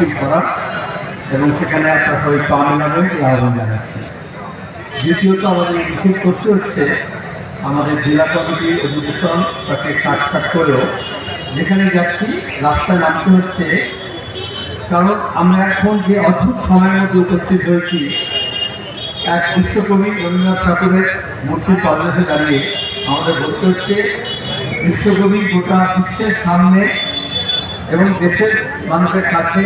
মিছিল করা এবং সেখানে একটা সবাই পা মেলাবেন এই আহ্বান জানাচ্ছি। দ্বিতীয়ত আমাদের মিছিল করতে হচ্ছে, আমাদের জেলা কমিটি অধিবেশন তাকে কাটছাট করেও যেখানে যাচ্ছি, রাস্তায় নামতে হচ্ছে। কারণ আমরা এখন যে অদ্ভুত সময়ের মধ্যে উপস্থিত হয়েছি, এক বিশ্বকবি রবীন্দ্রনাথ ঠাকুরের মূর্তির পাদদেশে দাঁড়িয়ে আমাদের বলতে হচ্ছে, বিশ্বকবি গোটা বিশ্বের সামনে এবং দেশের মানুষের কাছে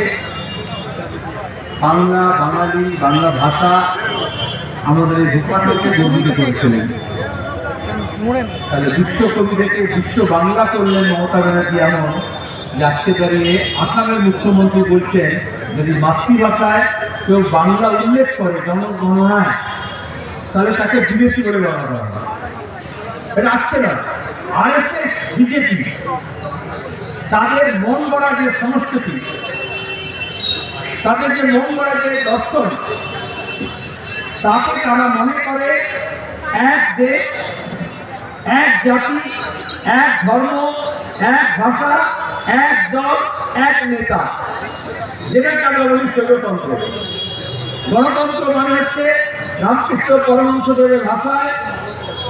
বাংলা, বাঙালি, বাংলা ভাষা আমাদের এই ভূপাটকে গর্বিত করেছিলেন তাহলে বিশ্বকবি থেকে বিশ্ব বাংলা করলেন মমতা ব্যানার্জি এমন যে আজকে দাঁড়িয়ে আসামের মুখ্যমন্ত্রী বলছেন, যদি মাতৃভাষায় কেউ বাংলা উল্লেখ করে জনগণনায় তাহলে তাকে বিদেশি বলে করা হবে। এটা আজকে না আরএসএস বিজেপি তাদের মন গড়া যে সংস্কৃতি, তাদের যে মন গড়া যে দর্শন, তাকে তারা মনে করে এক দেশ, এক জাতি, এক ধর্ম, এক ভাষা, এক দল, এক নেতা। যেটাকে আমরা বলি স্বৈরতন্ত্র। গণতন্ত্র মানে হচ্ছে রামকৃষ্ণ পরমহংসদেবের ভাষায়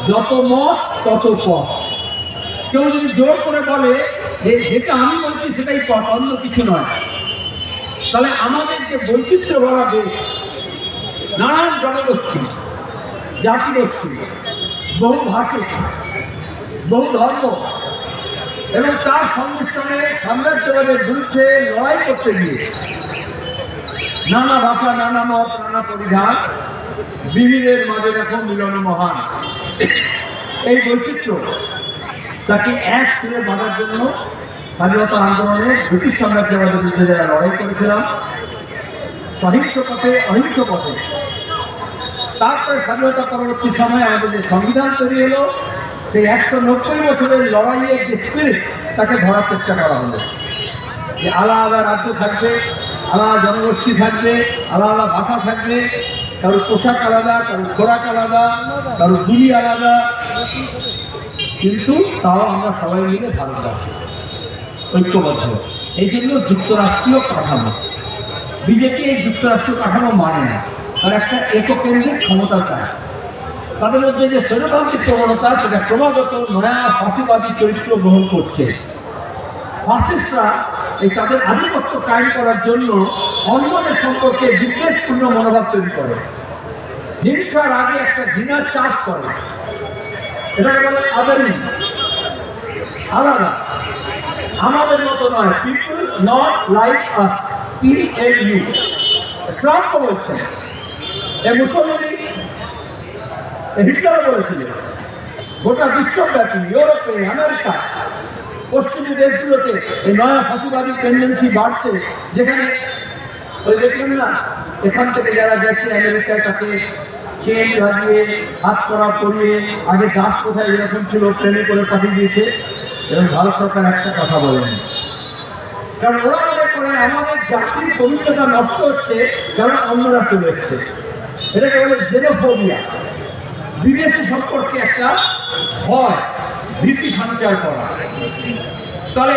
যত মত, তত পথ। কেউ যদি জোর করে বলে যেটা আমি বলছি সেটাই পথ, অন্য কিছু নয়। তাহলে আমাদের যে বৈচিত্র্য ভরা দেশ, নানান জনগোষ্ঠী, জাতিগোষ্ঠী, বহু ভাষিক বহু ধর্ম, এবং তার সংমিশ্রণে সাম্রাজ্যবাদের বিরুদ্ধে লড়াই করতে গিয়ে নানা ভাষা, নানা মত, নানা পরিধান, বিবিধের মাঝে দেখো মিলন মহান। এই বৈচিত্র্য তাকে এক সুরে বাঁধার জন্য স্বাধীনতা আন্দোলনে ব্রিটিশ সাম্রাজ্যবাদের বিরুদ্ধে যারা লড়াই করেছিলাম, সহিংস পথে, অহিংস পথে। তারপরে স্বাধীনতা পরবর্তী সময়ে আমাদের যে সংবিধান তৈরি হলো, সেই একশো নব্বই বছরের লড়াইয়ের যে স্পিরিট তাকে ধরার চেষ্টা করা হলো। যে আলাদা রাজ্য থাকবে, আলাদা জনগোষ্ঠী থাকবে আলাদা ভাষা থাকবে, কারোর পোশাক আলাদা, কারোর খোরাক আলাদা, কারোর গুলি আলাদা। কিন্তু তাও আমরা সবাই মিলে ভারতবাসী। ঐক্যবদ্ধ। এই জন্য যুক্তরাষ্ট্রীয় কাঠামো। বিজেপি এই যুক্তরাষ্ট্রীয় কাঠামো মানে না। তার একটা এককেন্দ্রিক ক্ষমতা চায়। তাদের মধ্যে যে স্বৈরতান্ত্রিক প্রবণতা, সেটা ক্রমাগত নয়া ফাঁসিবাদী চরিত্র গ্রহণ করছে। ফাসিস্টরা এই তাদের আধিপত্য কায়েম করার জন্য অন্যদের সম্পর্কে বিদ্বেষপূর্ণ মনোভাব তৈরি করে। হিংসার আগে একটা ঘৃণার চাষ করে। এটাকে বলে আলাদা। আমাদের মতো নয়। People not like us Trump a Muslim Hitler গোটা বিশ্বব্যাপী, ইউরোপে, আমেরিকা, পশ্চিমী দেশগুলোতে এই নয়া ফাঁসিবাদী টেন্ডেন্সি বাড়ছে। যেখানে ওই দেখলেন না, এখান থেকে যারা গেছে, আমেরিকায় তাকে চেন লাগিয়ে, হাত করা পরিয়ে আগে গাছ কোথায় এরকম ছিল ট্রেনে করে পাঠিয়ে দিয়েছে। এবং ভারত সরকার একটা কথা বলেন। কারণ ওরা মনে করে আমাদের জাতির পবিত্রতা নষ্ট হচ্ছে, কারণ অন্যরা চলে এসছে। এটাকে বলে জেনোফোবিয়া বিদেশি সম্পর্কে একটা ভয়, ভীতি সঞ্চার করা। তাহলে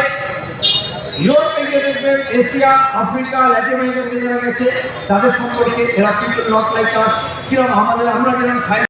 ইউরোপে গিয়ে দেখবেন, এশিয়া, আফ্রিকা, ল্যাটিন আমেরিকাতে যারা গেছে তাদের সম্পর্কে এরা কিন্তু নট লাইক আমাদের আমরা যেরকম খাই